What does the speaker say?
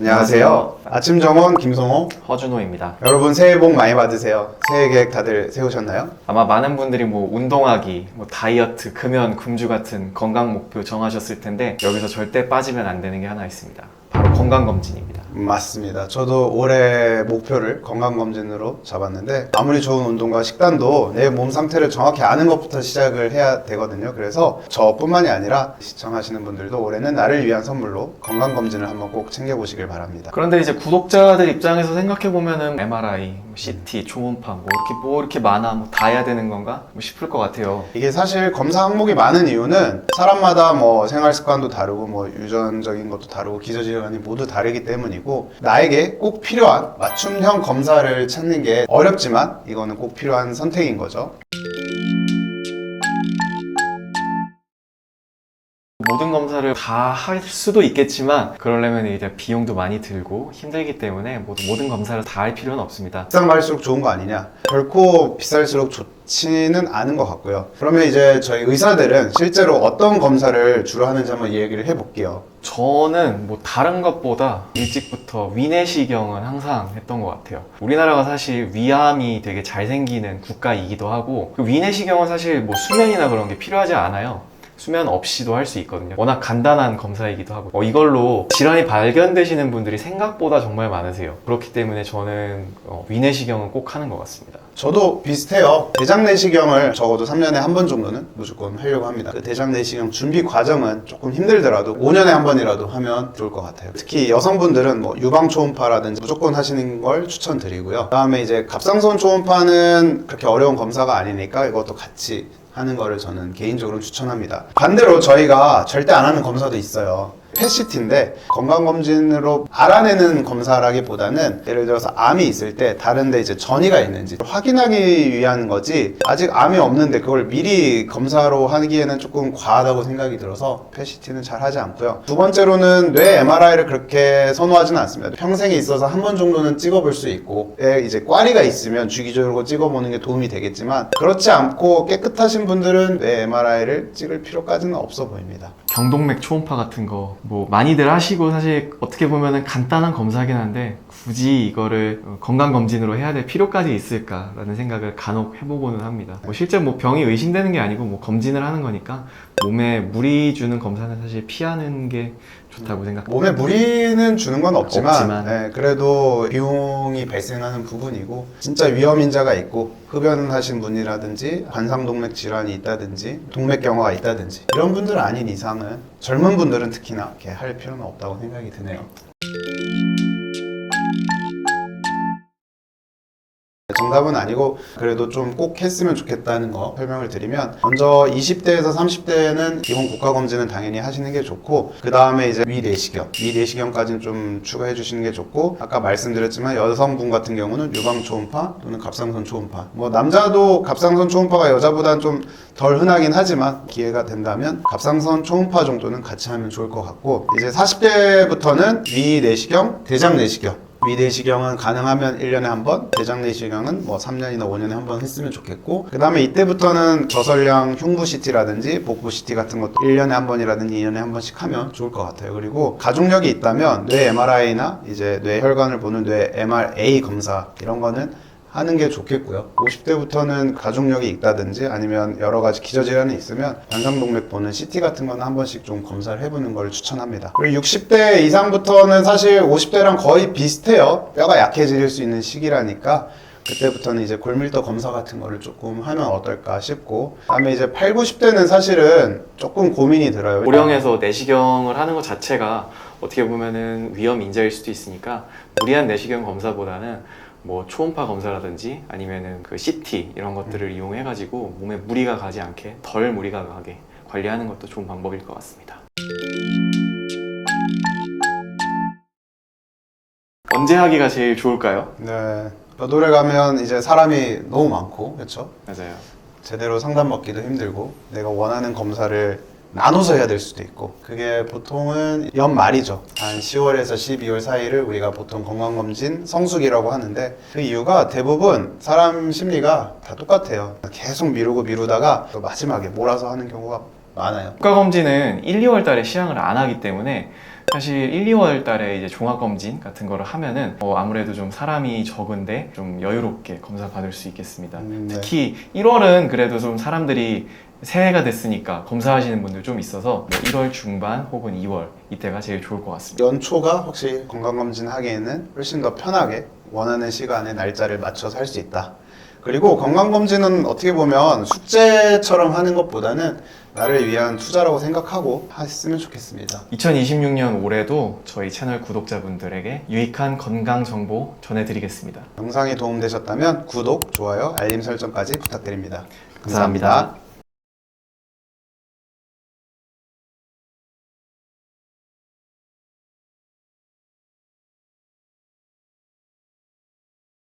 안녕하세요. 아침 정원 김성호. 허준호입니다. 여러분 새해 복 많이 받으세요. 새해 계획 다들 세우셨나요? 아마 많은 분들이 뭐 운동하기, 뭐 다이어트, 금연, 금주 같은 건강 목표 정하셨을 텐데 여기서 절대 빠지면 안 되는 게 하나 있습니다. 바로 건강 검진입니다. 맞습니다. 저도 올해 목표를 건강검진으로 잡았는데 아무리 좋은 운동과 식단도 내 몸 상태를 정확히 아는 것부터 시작을 해야 되거든요. 그래서 저뿐만이 아니라 시청하시는 분들도 올해는 나를 위한 선물로 건강검진을 한번 꼭 챙겨보시길 바랍니다. 그런데 이제 구독자들 입장에서 생각해 보면은 MRI, 뭐 CT, 초음파 뭐 이렇게 뭐 이렇게 많아 뭐 다 해야 되는 건가 뭐 싶을 것 같아요. 이게 사실 검사 항목이 많은 이유는 사람마다 뭐 생활 습관도 다르고 뭐 유전적인 것도 다르고 기저질환이 모두 다르기 때문이고 나에게 꼭 필요한 맞춤형 검사를 찾는 게 어렵지만 이거는 꼭 필요한 선택인 거죠. 모든 검사를 다 할 수도 있겠지만 그러려면 이제 비용도 많이 들고 힘들기 때문에 모두 모든 검사를 다 할 필요는 없습니다. 비싼 거 할수록 좋은 거 아니냐? 결코 비쌀수록 좋지는 않은 것 같고요. 그러면 이제 저희 의사들은 실제로 어떤 검사를 주로 하는지 한번 얘기를 해볼게요. 저는 뭐 다른 것보다 일찍부터 위내시경은 항상 했던 것 같아요. 우리나라가 사실 위암이 되게 잘 생기는 국가이기도 하고 그 위내시경은 사실 뭐 수면이나 그런 게 필요하지 않아요. 수면 없이도 할 수 있거든요. 워낙 간단한 검사이기도 하고 어, 이걸로 질환이 발견되시는 분들이 생각보다 정말 많으세요. 그렇기 때문에 저는 어, 위내시경은 꼭 하는 것 같습니다. 저도 비슷해요. 대장 내시경을 적어도 3년에 한 번 정도는 무조건 하려고 합니다. 그 대장 내시경 준비 과정은 조금 힘들더라도 5년에 한 번이라도 하면 좋을 것 같아요. 특히 여성분들은 뭐 유방 초음파라든지 무조건 하시는 걸 추천드리고요. 그다음에 이제 갑상선 초음파는 그렇게 어려운 검사가 아니니까 이것도 같이 하는 거를 저는 개인적으로 추천합니다. 반대로 저희가 절대 안 하는 검사도 있어요. 펫시티인데 건강검진으로 알아내는 검사라기보다는 예를 들어서 암이 있을 때 다른데 이제 전이가 있는지 확인하기 위한 거지 아직 암이 없는데 그걸 미리 검사로 하기에는 조금 과하다고 생각이 들어서 펫시티는 잘 하지 않고요. 두 번째로는 뇌 MRI를 그렇게 선호하지는 않습니다. 평생에 있어서 한 번 정도는 찍어볼 수 있고 에 이제 꽈리가 있으면 주기적으로 찍어보는 게 도움이 되겠지만 그렇지 않고 깨끗하신 분들은 뇌 MRI를 찍을 필요까지는 없어 보입니다 경동맥 초음파 같은 거 뭐 많이들 하시고 사실 어떻게 보면은 간단한 검사긴 한데 굳이 이거를 어, 건강 검진으로 해야 될 필요까지 있을까라는 생각을 간혹 해보고는 합니다. 뭐 실제 뭐 병이 의심되는 게 아니고 뭐 검진을 하는 거니까 몸에 무리 주는 검사는 사실 피하는 게 좋다고 생각합니다. 몸에 무리는 주는 건 없지만, 없지만. 네, 그래도 비용이 발생하는 부분이고 진짜 위험 인자가 있고 흡연하신 분이라든지 관상동맥 질환이 있다든지 동맥경화가 있다든지 이런 분들 아닌 이상은 젊은 분들은 특히나 이렇게 할 필요는 없다고 생각이 드네요. 정답은 아니고 그래도 좀 꼭 했으면 좋겠다는 거 설명을 드리면 먼저 20대에서 30대는 기본 국가 검진은 당연히 하시는 게 좋고 그 다음에 이제 위 내시경 위 내시경까지는 좀 추가해 주시는 게 좋고 아까 말씀드렸지만 여성분 같은 경우는 유방 초음파 또는 갑상선 초음파. 뭐 남자도 갑상선 초음파가 여자보다는 좀덜 흔하긴 하지만 기회가 된다면 갑상선 초음파 정도는 같이 하면 좋을 것 같고 이제 40대부터는 위 내시경 대장 내시경 위내시경은 가능하면 1년에 한 번, 대장 내시경은 뭐 3년이나 5년에 한 번 했으면 좋겠고 그 다음에 이때부터는 저설량 흉부 CT라든지 복부 CT 같은 것도 1년에 한 번이라든지 2년에 한 번씩 하면 좋을 것 같아요. 그리고 가족력이 있다면 뇌 MRI나 이제 뇌 혈관을 보는 뇌 MRA 검사 이런 거는 하는 게 좋겠고요. 50대부터는 가족력이 있다든지 아니면 여러 가지 기저질환이 있으면 관상동맥 보는 CT 같은 거는 한 번씩 좀 검사를 해보는 걸 추천합니다. 그리고 60대 이상부터는 사실 50대랑 거의 비슷해요. 뼈가 약해질 수 있는 시기라니까 그때부터는 이제 골밀도 검사 같은 거를 조금 하면 어떨까 싶고 그다음에 이제 8, 90대는 사실은 조금 고민이 들어요. 고령에서 내시경을 하는 것 자체가 어떻게 보면은 위험 인자일 수도 있으니까 무리한 내시경 검사보다는 뭐 초음파 검사라든지 아니면은 그 CT 이런 것들을 이용해 가지고 몸에 무리가 가지 않게 덜 무리가 가게 관리하는 것도 좋은 방법일 것 같습니다. 언제 하기가 제일 좋을까요? 네. 노래 가면 이제 사람이 너무 많고 그렇죠? 맞아요. 제대로 상담 받기도 힘들고 내가 원하는 검사를 나눠서 해야 될 수도 있고. 그게 보통은 연말이죠. 한 10월에서 12월 사이를 우리가 보통 건강검진 성수기라고 하는데 그 이유가 대부분 사람 심리가 다 똑같아요. 계속 미루고 미루다가 또 마지막에 몰아서 하는 경우가 많아요 국가 검진은 1, 2월 달에 시향을 안 하기 때문에 사실 1, 2월 달에 이제 종합검진 같은 거를 하면은 어, 아무래도 좀 사람이 적은데 좀 여유롭게 검사 받을 수 있겠습니다. 음, 네. 특히 1월은 그래도 좀 사람들이 새해가 됐으니까 검사하시는 분들 좀 있어서 뭐 1월 중반 혹은 2월 이때가 제일 좋을 것 같습니다. 연초가 혹시 건강검진 하기에는 훨씬 더 편하게 원하는 시간에 날짜를 맞춰서 할 수 있다. 그리고 건강검진은 어떻게 보면 숙제처럼 하는 것보다는 나를 위한 투자라고 생각하고 했으면 좋겠습니다. 2026년 올해도 저희 채널 구독자분들에게 유익한 건강 정보 전해드리겠습니다. 영상이 도움되셨다면 구독, 좋아요, 알림 설정까지 부탁드립니다 감사합니다.